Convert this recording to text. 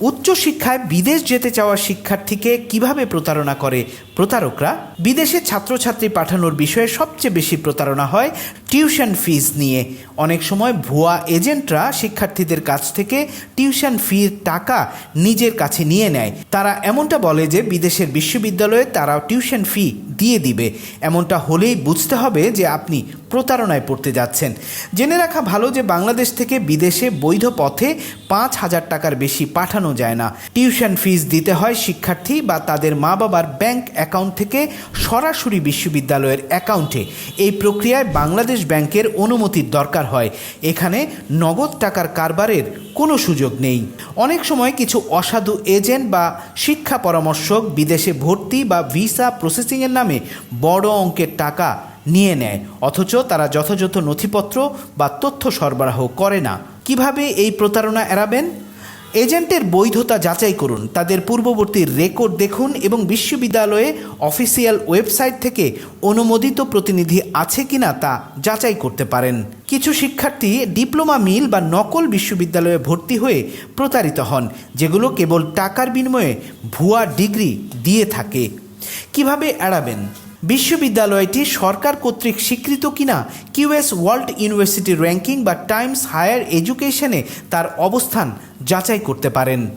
উচ্চশিক্ষায় বিদেশ যেতে চাওয়া শিক্ষার্থীকে কীভাবে প্রতারণা করে? প্রতারকরা বিদেশে ছাত্রছাত্রী পাঠানোর বিষয়ে সবচেয়ে বেশি প্রতারণা হয় টিউশন ফিজ নিয়ে। অনেক সময় ভুয়া এজেন্টরা শিক্ষার্থীদের কাছ থেকে টিউশন ফির টাকা নিজের কাছে নিয়ে নেয়। তারা এমনটা বলে যে বিদেশের বিশ্ববিদ্যালয়ে তারা টিউশন ফি দিয়ে দিবে। এমনটা হলেই বুঝতে হবে যে আপনি প্রতারণায় পড়তে যাচ্ছেন। জেনে রাখা ভালো যে বাংলাদেশ থেকে বিদেশে বৈধ পথে পাঁচ হাজার টাকার বেশি পাঠানো যায় না। টিউশন ফিস দিতে হয় শিক্ষার্থী বা তাদের মা বাবার ব্যাংক অ্যাকাউন্ট থেকে সরাসরি বিশ্ববিদ্যালয়ের অ্যাকাউন্টে। এই প্রক্রিয়ায় বাংলাদেশ ব্যাংকের অনুমতির দরকার হয়। এখানে নগদ টাকার কারবারের কোনো সুযোগ নেই। অনেক সময় কিছু অসাধু এজেন্ট বা শিক্ষা পরামর্শক বিদেশে ভর্তি বা ভিসা প্রসেসিংয়ের নামে বড় অঙ্কের টাকা নিয়ে নেয়, অথচ তারা যথাযথ নথিপত্র বা তথ্য সরবরাহ করে না। কীভাবে এই প্রতারণা এড়াবেন? এজেন্টের বৈধতা যাচাই করুন। তাদের পূর্ববর্তী রেকর্ড দেখুন এবং বিশ্ববিদ্যালয়ে অফিসিয়াল ওয়েবসাইট থেকে অনুমোদিত প্রতিনিধি আছে কিনা তা যাচাই করতে পারেন। কিছু শিক্ষার্থী ডিপ্লোমা মিল বা নকল বিশ্ববিদ্যালয়ে ভর্তি হয়ে প্রতারিত হন, যেগুলো কেবল টাকার বিনিময়ে ভুয়া ডিগ্রি দিয়ে থাকে। কীভাবে এড়াবেন? বিশ্ববিদ্যালয়টি সরকার কর্তৃক স্বীকৃত কিনা কিউএস ওয়ার্ল্ড ইউনিভার্সিটি র্যাঙ্কিং বা টাইমস হায়ার এডুকেশনে তার অবস্থান যাচাই করতে পারেন।